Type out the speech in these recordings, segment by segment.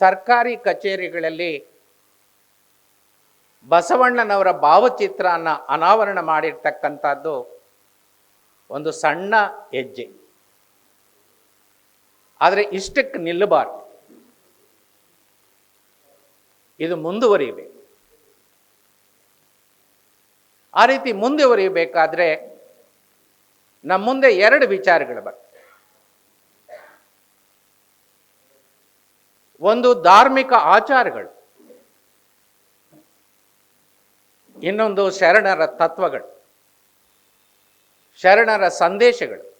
ಸರ್ಕಾರಿ ಕಚೇರಿಗಳಲ್ಲಿ ಬಸವಣ್ಣನವರ ಭಾವಚಿತ್ರನ ಅನಾವರಣ ಮಾಡಿರ್ತಕ್ಕಂಥದ್ದು ಒಂದು ಸಣ್ಣ ಹೆಜ್ಜೆ. ಆದರೆ ಇಷ್ಟಕ್ಕೆ ನಿಲ್ಲಬಾರ್ದು. ಇದು ಮುಂದುವರಿಯಬೇಕು. ಆ ರೀತಿ ಮುಂದುವರಿಯಬೇಕಾದ್ರೆ ನಮ್ಮ ಮುಂದೆ ಎರಡು ವಿಚಾರಗಳು ಬರ್ತವೆ. ಒಂದು ಧಾರ್ಮಿಕ ಆಚಾರಗಳು. ಇನ್ನೊಂದು ಶರಣರ ತತ್ವಗಳು. ಶರಣರ ಸಂದೇಶಗಳು.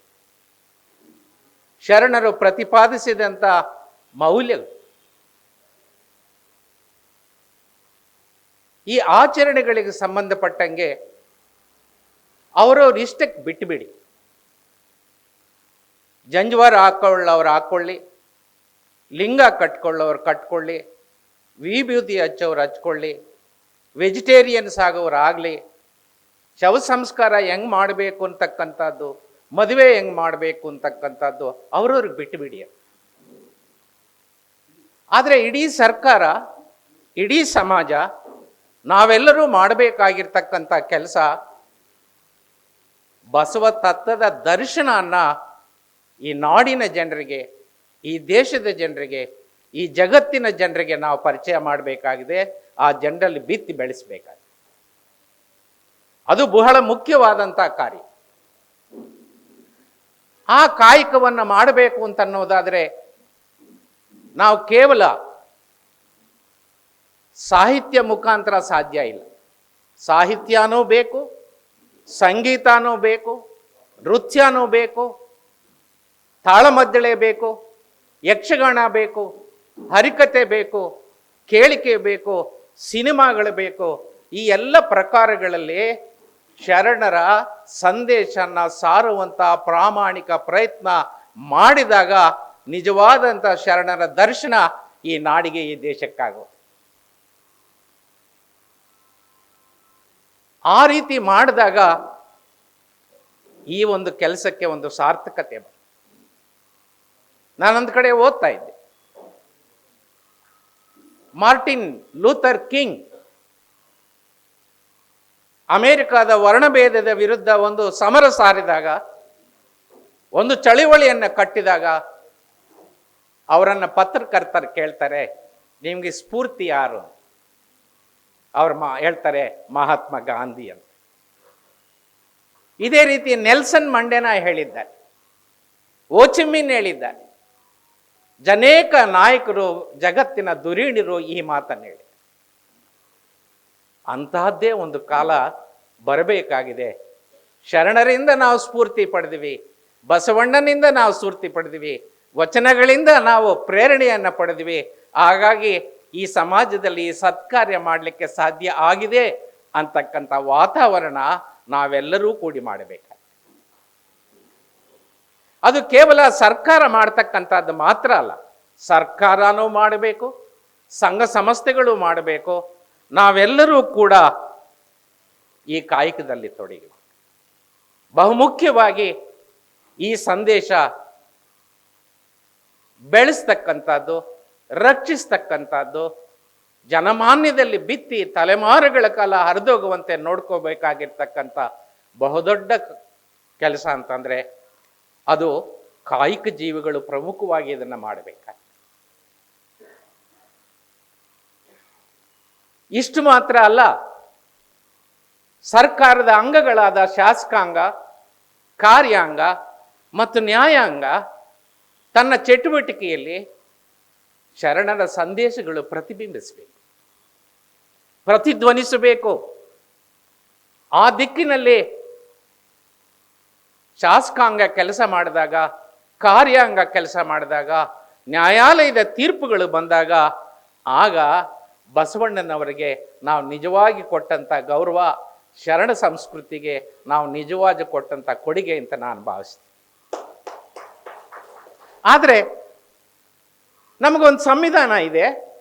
ಶರಣರು ಪ್ರತಿಪಾದಿಸಿದಂಥ ಮೌಲ್ಯಗಳು. ಈ ಆಚರಣೆಗಳಿಗೆ ಸಂಬಂಧಪಟ್ಟಂಗೆ ಅವರವ್ರ ಇಷ್ಟಕ್ಕೆ ಬಿಟ್ಟುಬಿಡಿ ಜಂಜ್ವಾರ ಹಾಕೊಳ್ಳವ್ರು ಹಾಕ್ಕೊಳ್ಳಿ ಲಿಂಗ ಕಟ್ಕೊಳ್ಳೋರು ಕಟ್ಕೊಳ್ಳಿ, ವಿಭೂತಿ ಹಚ್ಚೋರು ಹಚ್ಕೊಳ್ಳಿ, ವೆಜಿಟೇರಿಯನ್ಸ್ ಆಗೋರು ಆಗಲಿ, ಶವ ಸಂಸ್ಕಾರ ಹೆಂಗೆ ಮಾಡಬೇಕು ಅಂತಕ್ಕಂಥದ್ದು, ಮದುವೆ ಹೆಂಗೆ ಮಾಡಬೇಕು ಅಂತಕ್ಕಂಥದ್ದು ಅವ್ರವ್ರಿಗೆ ಬಿಟ್ಟುಬಿಡಿ ಆದರೆ ಇಡೀ ಸರ್ಕಾರ, ಇಡೀ ಸಮಾಜ ನಾವೆಲ್ಲರೂ ಮಾಡಬೇಕಾಗಿರ್ತಕ್ಕಂಥ ಕೆಲಸ ಬಸವ ತತ್ವದ ದರ್ಶನ ಈ ನಾಡಿನ ಜನರಿಗೆ ಈ ದೇಶದ ಜನರಿಗೆ, ಈ ಜಗತ್ತಿನ ಜನರಿಗೆ ನಾವು ಪರಿಚಯ ಮಾಡಬೇಕಾಗಿದೆ. ಆ ಜನರಲ್ಲಿ ಬಿತ್ತಿ ಬೆಳೆಸಬೇಕಾಗಿದೆ. ಅದು ಬಹಳ ಮುಖ್ಯವಾದಂಥ ಕಾರ್ಯ. ಆ ಕಾಯಕವನ್ನು ಮಾಡಬೇಕು ಅಂತ ಅನ್ನೋದಾದರೆ ನಾವು ಕೇವಲ ಸಾಹಿತ್ಯ ಮುಖಾಂತರ ಸಾಧ್ಯ ಇಲ್ಲ. ಸಾಹಿತ್ಯನೂ ಬೇಕು, ಸಂಗೀತನೂ ಬೇಕು, ನೃತ್ಯನೂ ಬೇಕು, ತಾಳಮದ್ದಳೆ ಬೇಕು ಯಕ್ಷಗಾನ ಬೇಕು, ಹರಿಕತೆ ಬೇಕು, ಕೇಳಿಕೆ ಬೇಕು, ಸಿನಿಮಾಗಳು ಬೇಕು. ಈ ಎಲ್ಲ ಪ್ರಕಾರಗಳಲ್ಲಿ ಶರಣರ ಸಂದೇಶನ ಸಾರುವಂಥ ಪ್ರಾಮಾಣಿಕ ಪ್ರಯತ್ನ ಮಾಡಿದಾಗ ನಿಜವಾದಂಥ ಶರಣರ ದರ್ಶನ ಈ ನಾಡಿಗೆ ಈ ದೇಶಕ್ಕಾಗೋ. ಆ ರೀತಿ ಮಾಡಿದಾಗ ಈ ಒಂದು ಕೆಲಸಕ್ಕೆ ಒಂದು ಸಾರ್ಥಕತೆ ನಾನೊಂದು ಕಡೆ ಓದ್ತಾ ಇದ್ದೆ. ಮಾರ್ಟಿನ್ ಲೂಥರ್ ಕಿಂಗ್ ಅಮೆರಿಕದ ವರ್ಣಭೇದದ ವಿರುದ್ಧ ಒಂದು ಸಮರ ಸಾರಿದಾಗ, ಒಂದು ಚಳುವಳಿಯನ್ನು ಕಟ್ಟಿದಾಗ ಅವರನ್ನು ಪತ್ರಕರ್ತರು ಕೇಳ್ತಾರೆ, ನಿಮಗೆ ಸ್ಫೂರ್ತಿ ಯಾರು? ಅವ್ರು ಮಾ, ಹೇಳ್ತಾರೆ, ಮಹಾತ್ಮ ಗಾಂಧಿ ಅಂತ. ಇದೇ ರೀತಿ ನೆಲ್ಸನ್ ಮಂಡೇನ ಹೇಳಿದ್ದಾರೆ ಓಚಿಮಿನ್ ಹೇಳಿದ್ದಾರೆ. ಜನೇಕ ನಾಯಕರು ಜಗತ್ತಿನ ದುರೀಣಿರು ಈ ಮಾತನ್ನು ಹೇಳಿ. ಅಂತಹದ್ದೇ ಒಂದು ಕಾಲ ಬರಬೇಕಾಗಿದೆ. ಶರಣರಿಂದ ನಾವು ಸ್ಫೂರ್ತಿ ಪಡೆದಿವಿ, ಬಸವಣ್ಣನಿಂದ ನಾವು ಸ್ಫೂರ್ತಿ ಪಡೆದಿವಿ, ವಚನಗಳಿಂದ ನಾವು ಪ್ರೇರಣೆಯನ್ನು ಪಡೆದಿವಿ. ಹಾಗಾಗಿ ಈ ಸಮಾಜದಲ್ಲಿ ಸತ್ಕಾರ್ಯ ಮಾಡಲಿಕ್ಕೆ ಸಾಧ್ಯ ಆಗಿದೆ ಅಂತಕ್ಕಂಥ ವಾತಾವರಣ ನಾವೆಲ್ಲರೂ ಕೂಡಿ ಮಾಡಬೇಕು. ಅದು ಕೇವಲ ಸರ್ಕಾರ ಮಾಡ್ತಕ್ಕಂಥದ್ದು ಮಾತ್ರ ಅಲ್ಲ. ಸರ್ಕಾರನೂ ಮಾಡಬೇಕು, ಸಂಘ ಸಂಸ್ಥೆಗಳು ಮಾಡಬೇಕು. ನಾವೆಲ್ಲರೂ ಕೂಡ ಈ ಕಾಯಕದಲ್ಲಿ ತೊಡಗಿ ಬಹುಮುಖ್ಯವಾಗಿ ಈ ಸಂದೇಶ ಬೆಳೆಸ್ತಕ್ಕಂಥದ್ದು, ರಕ್ಷಿಸ್ತಕ್ಕಂಥದ್ದು, ಜನಮಾನ್ಯದಲ್ಲಿ ಬಿತ್ತಿ ತಲೆಮಾರುಗಳ ಕಾಲ ಹರಿದೋಗುವಂತೆ ನೋಡ್ಕೋಬೇಕಾಗಿರ್ತಕ್ಕಂಥ ಬಹುದೊಡ್ಡ ಕೆಲಸ ಅಂತಂದರೆ ಅದು ಕಾಯಿಕ ಜೀವಿಗಳು ಪ್ರಮುಖವಾಗಿ ಇದನ್ನು ಮಾಡಬೇಕಾಗ್ತದೆ ಇಷ್ಟು ಮಾತ್ರ ಅಲ್ಲ, ಸರ್ಕಾರದ ಅಂಗಗಳಾದ ಶಾಸಕಾಂಗ, ಕಾರ್ಯಾಂಗ ಮತ್ತು ನ್ಯಾಯಾಂಗ ತನ್ನ ಚಟುವಟಿಕೆಯಲ್ಲಿ ಶರಣರ ಸಂದೇಶಗಳು ಪ್ರತಿಬಿಂಬಿಸಬೇಕು, ಪ್ರತಿಧ್ವನಿಸಬೇಕು. ಆ ದಿಕ್ಕಿನಲ್ಲಿ ಶಾಸಕಾಂಗ ಕೆಲಸ ಮಾಡಿದಾಗ, ಕಾರ್ಯಾಂಗ ಕೆಲಸ ಮಾಡಿದಾಗ, ನ್ಯಾಯಾಲಯದ ತೀರ್ಪುಗಳು ಬಂದಾಗ, ಆಗ ಬಸವಣ್ಣನವರಿಗೆ ನಾವು ನಿಜವಾಗಿ ಕೊಟ್ಟಂಥ ಗೌರವ, ಶರಣ ಸಂಸ್ಕೃತಿಗೆ ನಾವು ನಿಜವಾಗಿ ಕೊಟ್ಟಂಥ ಕೊಡುಗೆ ಅಂತ ನಾನು ಭಾವಿಸ್ತೀನಿ. ಆದರೆ, ನಮಗೊಂದು ಸಂವಿಧಾನ ಇದೆ,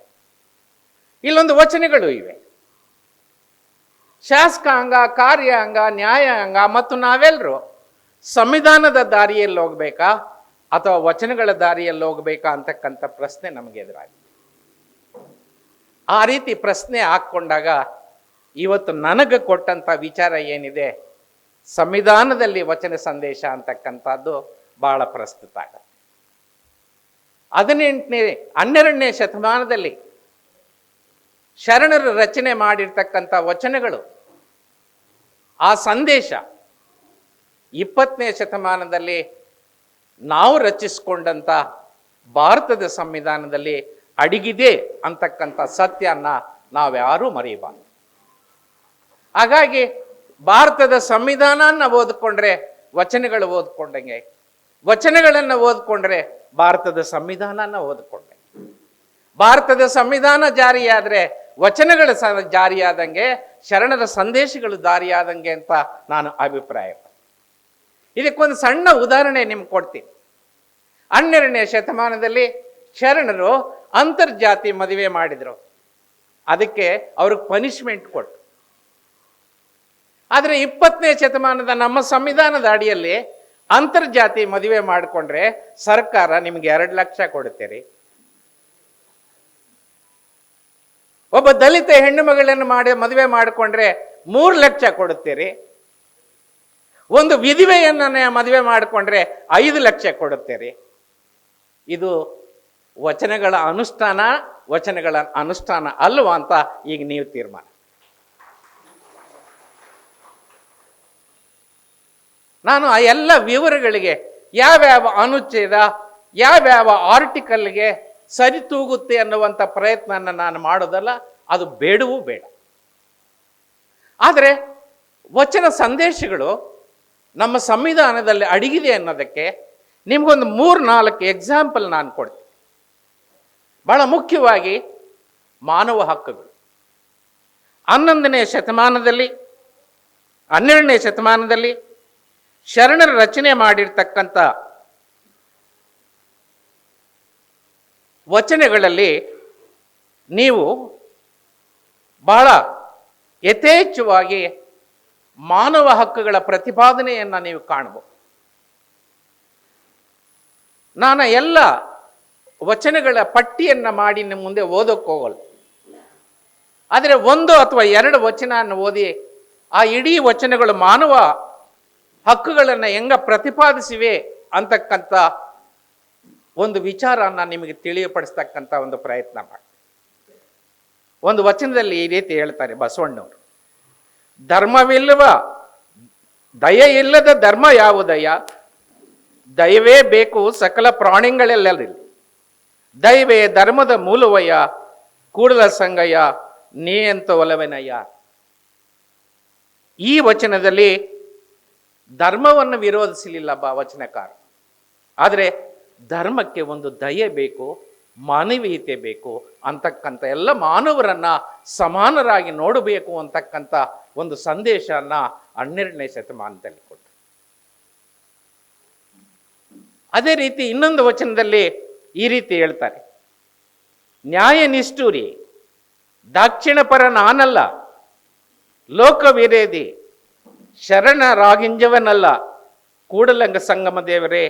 ಇಲ್ಲೊಂದು ವಚನಗಳು ಇವೆ. ಶಾಸಕಾಂಗ, ಕಾರ್ಯಾಂಗ, ನ್ಯಾಯಾಂಗ ಮತ್ತು ನಾವೆಲ್ಲರೂ ಸಂವಿಧಾನದ ದಾರಿಯಲ್ಲಿ ಹೋಗ್ಬೇಕಾ ಅಥವಾ ವಚನಗಳ ದಾರಿಯಲ್ಲಿ ಹೋಗ್ಬೇಕಾ ಅಂತಕ್ಕಂಥ ಪ್ರಶ್ನೆ ನಮಗೆ ಎದುರಾಗಿದೆ. ಆ ರೀತಿ ಪ್ರಶ್ನೆ ಹಾಕ್ಕೊಂಡಾಗ ಇವತ್ತು ನನಗೆ ಕೊಟ್ಟಂಥ ವಿಚಾರ ಏನಿದೆ? ಸಂವಿಧಾನದಲ್ಲಿ ವಚನ ಸಂದೇಶ ಅಂತಕ್ಕಂಥದ್ದು ಬಹಳ ಪ್ರಸ್ತುತ ಆಗುತ್ತೆ. ಹದಿನೆಂಟನೇ, ಹನ್ನೆರಡನೇ ಶತಮಾನದಲ್ಲಿ ಶರಣರು ರಚನೆ ಮಾಡಿರ್ತಕ್ಕಂಥ ವಚನಗಳು, ಆ ಸಂದೇಶ ಇಪ್ಪತ್ತನೇ ಶತಮಾನದಲ್ಲಿ ನಾವು ರಚಿಸಿಕೊಂಡಂಥ ಭಾರತದ ಸಂವಿಧಾನದಲ್ಲಿ ಅಡಗಿದೆ ಅಂತಕ್ಕಂಥ ಸತ್ಯನ ನಾವ್ಯಾರೂ ಮರೆಯಬಾರ್ದು. ಹಾಗಾಗಿ ಭಾರತದ ಸಂವಿಧಾನನ ಓದ್ಕೊಂಡ್ರೆ ವಚನಗಳು ಓದ್ಕೊಂಡಂಗೆ, ವಚನಗಳನ್ನು ಓದ್ಕೊಂಡ್ರೆ ಭಾರತದ ಸಂವಿಧಾನನ ಓದ್ಕೊಂಡೆ. ಭಾರತದ ಸಂವಿಧಾನ ಜಾರಿಯಾದರೆ ವಚನಗಳು ಸ ಜಾರಿಯಾದಂಗೆ, ಶರಣರ ಸಂದೇಶಗಳು ದಾರಿಯಾದಂಗೆ ಅಂತ ನಾನು ಅಭಿಪ್ರಾಯ ಇದಕ್ಕೊಂದು ಸಣ್ಣ ಉದಾಹರಣೆ ನಿಮ್ಗೆ ಕೊಡ್ತೀನಿ. ಹನ್ನೆರಡನೇ ಶತಮಾನದಲ್ಲಿ ಶರಣರು ಅಂತರ್ಜಾತಿ ಮದುವೆ ಮಾಡಿದರು. ಅದಕ್ಕೆ ಅವ್ರಿಗೆ ಪನಿಷ್ಮೆಂಟ್ ಕೊಟ್ಟು ಆದರೆ ಇಪ್ಪತ್ತನೇ ಶತಮಾನದ ನಮ್ಮ ಸಂವಿಧಾನದ ಅಡಿಯಲ್ಲಿ ಅಂತರ್ಜಾತಿ ಮದುವೆ ಮಾಡಿಕೊಂಡ್ರೆ ಸರ್ಕಾರ ನಿಮ್ಗೆ ಎರಡು ಲಕ್ಷ ಕೊಡುತ್ತೀರಿ. ಒಬ್ಬ ದಲಿತ ಹೆಣ್ಣು ಮಗಳನ್ನು ಮಾಡಿ ಮದುವೆ ಮಾಡಿಕೊಂಡ್ರೆ ಮೂರು ಲಕ್ಷ ಕೊಡುತ್ತೀರಿ. ಒಂದು ವಿಧವೆಯನ್ನ ಮದುವೆ ಮಾಡಿಕೊಂಡ್ರೆ ಐದು ಲಕ್ಷ ಕೊಡುತ್ತೀರಿ. ಇದು ವಚನಗಳ ಅನುಷ್ಠಾನ ವಚನಗಳ ಅನುಷ್ಠಾನ ಅಲ್ವಾ ಅಂತ ಈಗ ನೀವು ತೀರ್ಮಾನ. ನಾನು ಆ ಎಲ್ಲ ವಿವರಗಳಿಗೆ ಯಾವ್ಯಾವ ಅನುಚ್ಛೇದ ಯಾವ್ಯಾವ ಆರ್ಟಿಕಲ್ಗೆ ಸರಿ ತೂಗುತ್ತೆ ಅನ್ನುವಂಥ ಪ್ರಯತ್ನನ ನಾನು ಮಾಡೋದಲ್ಲ, ಅದು ಬೇಡವೂ ಬೇಡ. ಆದರೆ ವಚನ ಸಂದೇಶಗಳು ನಮ್ಮ ಸಂವಿಧಾನದಲ್ಲಿ ಅಡಗಿದೆ ಅನ್ನೋದಕ್ಕೆ ನಿಮಗೊಂದು ಮೂರು ನಾಲ್ಕು ಎಕ್ಸಾಂಪಲ್ ನಾನು ಕೊಡ್ತೀನಿ. ಬಹಳ ಮುಖ್ಯವಾಗಿ ಮಾನವ ಹಕ್ಕುಗಳು. ಹನ್ನೊಂದನೇ ಶತಮಾನದಲ್ಲಿ, ಹನ್ನೆರಡನೇ ಶತಮಾನದಲ್ಲಿ ಶರಣರ ರಚನೆ ಮಾಡಿರ್ತಕ್ಕಂಥ ವಚನಗಳಲ್ಲಿ ನೀವು ಬಹಳ ಯಥೇಚ್ಛವಾಗಿ ಮಾನವ ಹಕ್ಕುಗಳ ಪ್ರತಿಪಾದನೆಯನ್ನು ನೀವು ಕಾಣಬಹುದು. ನಾನು ಎಲ್ಲ ವಚನಗಳ ಪಟ್ಟಿಯನ್ನು ಮಾಡಿ ನಿಮ್ಮ ಮುಂದೆ ಓದೋಕ್ಕೆ ಹೋಗಲ್ಲ. ಆದರೆ ಒಂದು ಅಥವಾ ಎರಡು ವಚನವನ್ನು ಓದಿ ಆ ಇಡೀ ವಚನಗಳು ಮಾನವ ಹಕ್ಕುಗಳನ್ನು ಹೆಂಗ ಪ್ರತಿಪಾದಿಸಿವೆ ಅಂತಕ್ಕಂಥ ಒಂದು ವಿಚಾರನ ನಿಮಗೆ ತಿಳಿಯಪಡಿಸ್ತಕ್ಕಂಥ ಒಂದು ಪ್ರಯತ್ನ ಮಾಡಿ ಒಂದು ವಚನದಲ್ಲಿ ಈ ರೀತಿ ಹೇಳ್ತಾರೆ ಬಸವಣ್ಣವರು. ಧರ್ಮವಿಲ್ಲವ? ದಯ ಇಲ್ಲದ ಧರ್ಮ ಯಾವುದಯ್ಯ? ದಯವೇ ಬೇಕು ಸಕಲ ಪ್ರಾಣಿಗಳೆಲ್ಲರಲ್ಲಿ ದಯವೇ ಧರ್ಮದ ಮೂಲವಯ್ಯ? ಕೂಡಲ ಸಂಗಯ್ಯ, ನೀ ಅಂತ ಒಲವೆನಯ್ಯ? ಈ ವಚನದಲ್ಲಿ ಧರ್ಮವನ್ನು ವಿರೋಧಿಸಲಿಲ್ಲ ಬಾ ವಚನಕಾರ. ಆದರೆ ಧರ್ಮಕ್ಕೆ ಒಂದು ದಯೆ ಬೇಕು ಮಾನವೀಯತೆ ಬೇಕು ಅಂತಕ್ಕಂಥ ಎಲ್ಲ ಮಾನವರನ್ನ ಸಮಾನರಾಗಿ ನೋಡಬೇಕು ಅಂತಕ್ಕಂಥ ಒಂದು ಸಂದೇಶನ ಹನ್ನೆರಡನೇ ಶತಮಾನದಲ್ಲಿ ಕೊಟ್ಟರು ಅದೇ ರೀತಿ ಇನ್ನೊಂದು ವಚನದಲ್ಲಿ ಈ ರೀತಿ ಹೇಳ್ತಾರೆ. ನ್ಯಾಯ ನಿಷ್ಠೂರಿ ದಾಕ್ಷಿಣಪರ ನಾನಲ್ಲ ಲೋಕವಿರೇದಿ ಶರಣ ರಾಗಿಂಜವನಲ್ಲ, ಕೂಡಲಂಗ ಸಂಗಮ ದೇವರೇ,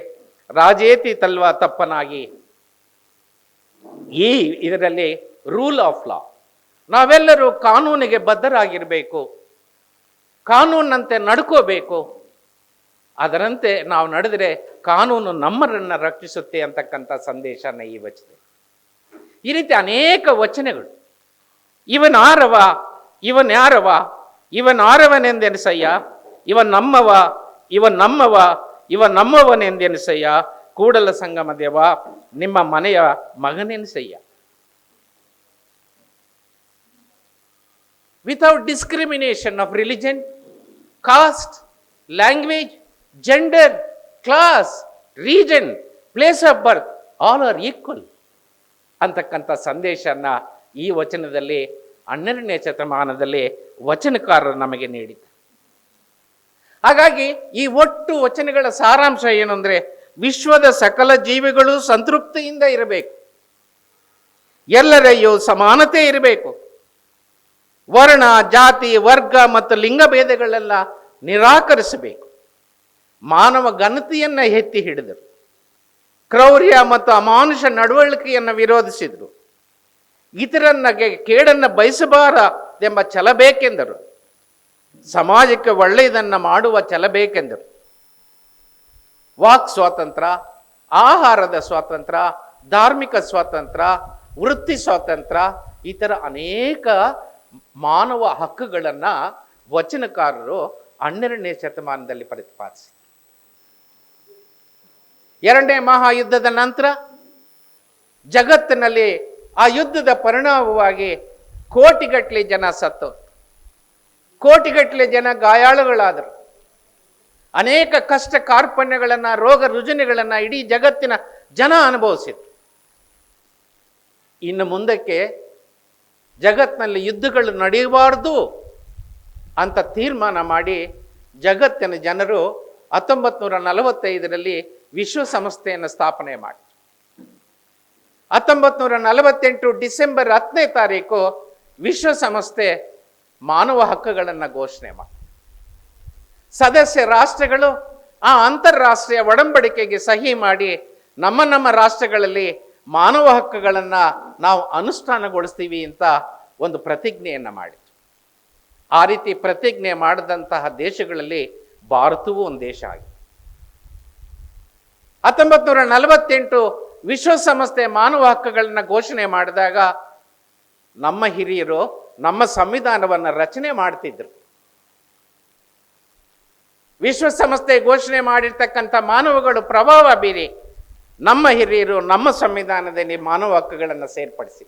ರಾಜೇತಿ ತಲ್ವ ತಪ್ಪನಾಗಿ ಈ ಇದರಲ್ಲಿ ರೂಲ್ ಆಫ್ ಲಾ ನಾವೆಲ್ಲರೂ ಕಾನೂನಿಗೆ ಬದ್ಧರಾಗಿರಬೇಕು. ಕಾನೂನಂತೆ ನಡ್ಕೋಬೇಕು. ಅದರಂತೆ ನಾವು ನಡೆದರೆ ಕಾನೂನು ನಮ್ಮರನ್ನು ರಕ್ಷಿಸುತ್ತೆ ಅಂತಕ್ಕಂಥ ಸಂದೇಶನ ಈ ವಚನ. ಈ ರೀತಿ ಅನೇಕ ವಚನಗಳು. ಇವನಾರವ ಇವನ್ಯಾರವ ಇವನ್ ಯಾರವ, ಇವನ್ ಆರವನೆಂದೆನಿಸಯ್ಯ, ಇವನ್ ನಮ್ಮವ ಇವನ್ ನಮ್ಮವ ಇವ ನಮ್ಮವನೆಂದೆನಿಸಯ್ಯ ಕೂಡಲ ಸಂಗಮ ದೇವ, ನಿಮ್ಮ ಮನೆಯ ಮಗನೆನಿಸಯ್ಯ without discrimination of religion caste language gender class region place of birth all are equal ಅಂತಕ್ಕಂಥ ಸಂದೇಶನ ಈ ವಚನದಲ್ಲಿ, ಹನ್ನೆರಡನೇ ಶತಮಾನದಲ್ಲಿ ವಚನಕಾರರು ನಮಗೆ ನೀಡಿದ್ದಾರೆ ಹಾಗಾಗಿ ಈ ಒಟ್ಟು ವಚನಗಳ ಸಾರಾಂಶ ಏನು ವಿಶ್ವದ ಸಕಲ ಜೀವಿಗಳು ಸಂತೃಪ್ತಿಯಿಂದ ಇರಬೇಕು. ಎಲ್ಲರೆಯೂ ಸಮಾನತೆ ಇರಬೇಕು. ವರ್ಣ, ಜಾತಿ, ವರ್ಗ ಮತ್ತು ಲಿಂಗ ಭೇದಗಳೆಲ್ಲ ನಿರಾಕರಿಸಬೇಕು. ಮಾನವ ಘನತೆಯನ್ನು ಎತ್ತಿ ಹಿಡಿದರು. ಕ್ರೌರ್ಯ ಮತ್ತು ಅಮಾನುಷ ನಡವಳಿಕೆಯನ್ನು ವಿರೋಧಿಸಿದರು. ಇತರನ್ನ ಕೇಡನ್ನು ಬಯಸಬಾರದೆಂಬ ಛಲ ಬೇಕೆಂದರು. ಸಮಾಜಕ್ಕೆ ಒಳ್ಳೆಯದನ್ನು ಮಾಡುವ ಛಲ ಬೇಕೆಂದರು. ವಾಕ್ ಸ್ವಾತಂತ್ರ್ಯ ಆಹಾರದ ಸ್ವಾತಂತ್ರ್ಯ ಧಾರ್ಮಿಕ ಸ್ವಾತಂತ್ರ್ಯ ವೃತ್ತಿ ಸ್ವಾತಂತ್ರ್ಯ ಈ ಥರ ಅನೇಕ ಮಾನವ ಹಕ್ಕುಗಳನ್ನು ವಚನಕಾರರು ಹನ್ನೆರಡನೇ ಶತಮಾನದಲ್ಲಿ ಪ್ರತಿಪಾದಿಸಿದರು. ಎರಡನೇ ಮಹಾಯುದ್ಧದ ನಂತರ ಜಗತ್ತಿನಲ್ಲಿ ಆ ಯುದ್ಧದ ಪರಿಣಾಮವಾಗಿ ಕೋಟಿಗಟ್ಟಲೆ ಜನ ಸತ್ತು ಕೋಟಿಗಟ್ಟಲೆ ಜನ ಗಾಯಾಳುಗಳಾದರು. ಅನೇಕ ಕಷ್ಟ ಕಾರ್ಪಣ್ಯಗಳನ್ನು, ರೋಗ ರುಜಿನಗಳನ್ನು ಇಡೀ ಜಗತ್ತಿನ ಜನ ಅನುಭವಿಸಿತು ಇನ್ನು ಮುಂದಕ್ಕೆ ಜಗತ್ತಿನಲ್ಲಿ ಯುದ್ಧಗಳು ನಡೆಯಬಾರ್ದು ಅಂತ ತೀರ್ಮಾನ ಮಾಡಿ ಜಗತ್ತಿನ ಜನರು ಹತ್ತೊಂಬತ್ತು ನೂರ ನಲವತ್ತೈದರಲ್ಲಿ ವಿಶ್ವಸಂಸ್ಥೆಯನ್ನು ಸ್ಥಾಪನೆ ಮಾಡಿ ಹತ್ತೊಂಬತ್ತು ನೂರ ನಲವತ್ತೆಂಟು ಡಿಸೆಂಬರ್ ಹತ್ತನೇ ತಾರೀಕು ವಿಶ್ವಸಂಸ್ಥೆ ಮಾನವ ಹಕ್ಕುಗಳನ್ನು ಘೋಷಣೆ ಮಾಡಿ ಸದಸ್ಯ ರಾಷ್ಟ್ರಗಳು ಆ ಅಂತಾರಾಷ್ಟ್ರೀಯ ಒಡಂಬಡಿಕೆಗೆ ಸಹಿ ಮಾಡಿ ನಮ್ಮ ನಮ್ಮ ರಾಷ್ಟ್ರಗಳಲ್ಲಿ ಮಾನವ ಹಕ್ಕುಗಳನ್ನು ನಾವು ಅನುಷ್ಠಾನಗೊಳಿಸ್ತೀವಿ ಅಂತ ಒಂದು ಪ್ರತಿಜ್ಞೆಯನ್ನು ಮಾಡಿತು ಆ ರೀತಿ ಪ್ರತಿಜ್ಞೆ ಮಾಡಿದಂತಹ ದೇಶಗಳಲ್ಲಿ ಭಾರತವೂ ಒಂದು ದೇಶ ಆಗಿದೆ. ಹತ್ತೊಂಬತ್ತು ನೂರ ನಲವತ್ತೆಂಟು ವಿಶ್ವಸಂಸ್ಥೆ ಮಾನವ ಹಕ್ಕುಗಳನ್ನು ಘೋಷಣೆ ಮಾಡಿದಾಗ ನಮ್ಮ ಹಿರಿಯರು ನಮ್ಮ ಸಂವಿಧಾನವನ್ನು ರಚನೆ ಮಾಡ್ತಿದ್ರು. ವಿಶ್ವಸಂಸ್ಥೆ ಘೋಷಣೆ ಮಾಡಿರ್ತಕ್ಕಂಥ ಮಾನವಗಳು ಪ್ರಭಾವ ಬೀರಿ ನಮ್ಮ ಹಿರಿಯರು, ನಮ್ಮ ಸಂವಿಧಾನದಲ್ಲಿ ಮಾನವ ಹಕ್ಕುಗಳನ್ನು ಸೇರ್ಪಡಿಸಿ.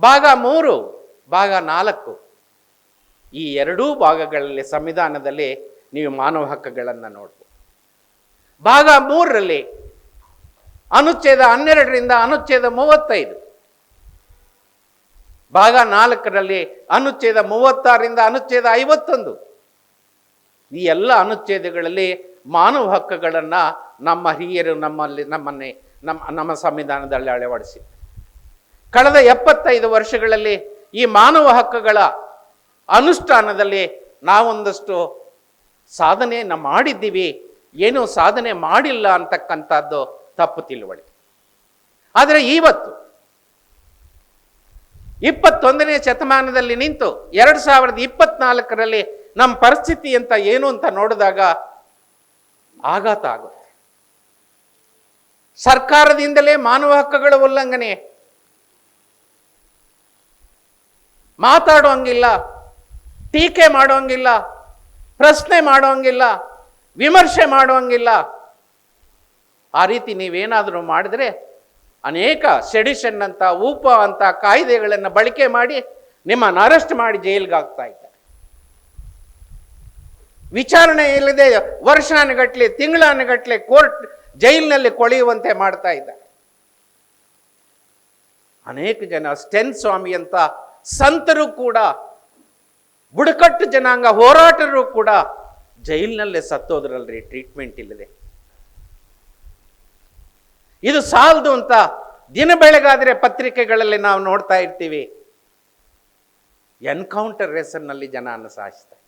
ಭಾಗ ಮೂರು, ಭಾಗ ನಾಲ್ಕು, ಈ ಎರಡೂ ಭಾಗಗಳಲ್ಲಿ ಸಂವಿಧಾನದಲ್ಲಿ ನೀವು ಮಾನವ ಹಕ್ಕುಗಳನ್ನು ನೋಡ್ಬೋದು. ಭಾಗ ಮೂರರಲ್ಲಿ ಅನುಚ್ಛೇದ ಹನ್ನೆರಡರಿಂದ ಅನುಚ್ಛೇದ ಮೂವತ್ತೈದು. ಭಾಗ ನಾಲ್ಕರಲ್ಲಿ ಅನುಚ್ಛೇದ ಮೂವತ್ತಾರರಿಂದ ಅನುಚ್ಛೇದ ಐವತ್ತೊಂದು. ಈ ಎಲ್ಲ ಅನುಚ್ಛೇದಗಳಲ್ಲಿ ಮಾನವ ಹಕ್ಕುಗಳನ್ನು ನಮ್ಮ ಹಿರಿಯರು ನಮ್ಮಲ್ಲಿ ನಮ್ಮನ್ನೇ ನಮ್ಮ ನಮ್ಮ ಸಂವಿಧಾನದಲ್ಲಿ ಅಳವಡಿಸಿ ಕಳೆದ ಎಪ್ಪತ್ತೈದು ವರ್ಷಗಳಲ್ಲಿ ಈ ಮಾನವ ಹಕ್ಕುಗಳ ಅನುಷ್ಠಾನದಲ್ಲಿ ನಾವೊಂದಷ್ಟು ಸಾಧನೆಯನ್ನು ಮಾಡಿದ್ದೀವಿ. ಏನೂ ಸಾಧನೆ ಮಾಡಿಲ್ಲ ಅಂತಕ್ಕಂಥದ್ದು ತಪ್ಪು ತಿಳುವಳಿಕೆ. ಆದರೆ ಇವತ್ತು ಇಪ್ಪತ್ತೊಂದನೇ ಶತಮಾನದಲ್ಲಿ ನಿಂತು ಎರಡು ಸಾವಿರದ ಇಪ್ಪತ್ನಾಲ್ಕರಲ್ಲಿ ನಮ್ಮ ಪರಿಸ್ಥಿತಿ ಅಂತ ಏನು ಅಂತ ನೋಡಿದಾಗ ಆಘಾತ ಆಗುತ್ತೆ. ಸರ್ಕಾರದಿಂದಲೇ ಮಾನವ ಹಕ್ಕುಗಳ ಉಲ್ಲಂಘನೆ. ಮಾತಾಡೋಂಗಿಲ್ಲ, ಟೀಕೆ ಮಾಡೋಂಗಿಲ್ಲ, ಪ್ರಶ್ನೆ ಮಾಡೋಂಗಿಲ್ಲ, ವಿಮರ್ಶೆ ಮಾಡೋಂಗಿಲ್ಲ. ಆ ರೀತಿ ನೀವೇನಾದರೂ ಮಾಡಿದ್ರೆ ಅನೇಕ ಸೆಡಿಷನ್ ಅಂತ, ಊಪ ಅಂತ ಕಾಯ್ದೆಗಳನ್ನು ಬಳಕೆ ಮಾಡಿ ನಿಮ್ಮನ್ನು ಅರೆಸ್ಟ್ ಮಾಡಿ ಜೈಲಿಗೆ ಹಾಕ್ತಾ ಇದ್ದಾರೆ ವಿಚಾರಣೆ ಇಲ್ಲದೆ ವರ್ಷಾನುಗಟ್ಲೆ ತಿಂಗಳಾನುಗಟ್ಲೆ ಕೋರ್ಟ್ ಜೈಲಿನಲ್ಲಿ ಕೊಳೆಯುವಂತೆ ಮಾಡ್ತಾ ಇದ್ದಾರೆ ಅನೇಕ ಜನ ಸ್ಟೆನ್ ಸ್ವಾಮಿ ಅಂತ ಸಂತರು ಕೂಡ, ಬುಡಕಟ್ಟು ಜನಾಂಗ ಹೋರಾಟರು ಕೂಡ ಜೈಲಿನಲ್ಲೇ ಸತ್ತೋದ್ರಲ್ರಿ ಟ್ರೀಟ್ಮೆಂಟ್ ಇಲ್ಲದೆ. ಇದು ಸಾಲದು ಅಂತ ದಿನ ಬೆಳಗಾದರೆ ಪತ್ರಿಕೆಗಳಲ್ಲಿ ನಾವು ನೋಡ್ತಾ ಇರ್ತೀವಿ. ಎನ್ಕೌಂಟರ್ ಹೆಸರಿನಲ್ಲಿ ಅನ್ನ ಸಾಯಿಸ್ತಾರೆ.